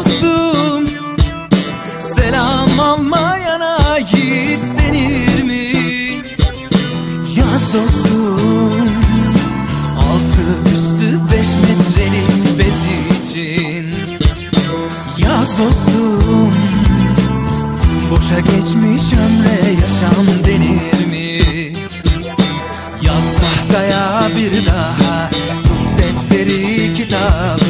dostum. Selam almayana git denir mi? Yaz dostum. Altı üstü beş metrenin bezi için. Yaz dostum. Boşa geçmiş ömre yaşam denir mi? Yaz tahtaya bir daha Tut defteri kitabı.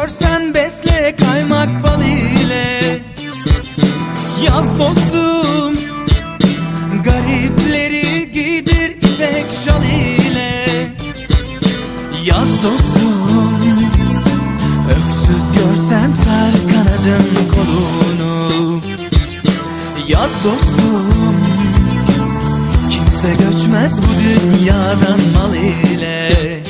görsen besle kaymak bal ile. Yaz dostum Garipleri giydir ipek şal ile. Yaz dostum Öksüz görsen sar kanadın kolunu. Yaz dostum Kimse göçmez bu dünyadan mal ile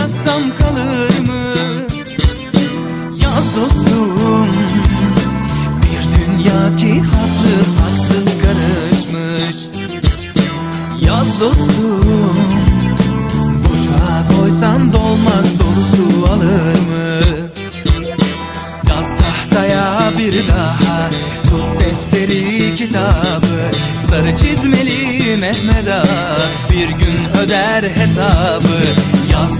yazsam kalır mı? Yaz dostum Bir dünya ki haklı haksız karışmış Yaz dostum Boşa koysan dolmaz dolusu alır mı? Yaz tahtaya bir daha Tut defteri kitabı Sarı çizmeli Mehmet Ağa Bir gün öder hesabı Yaz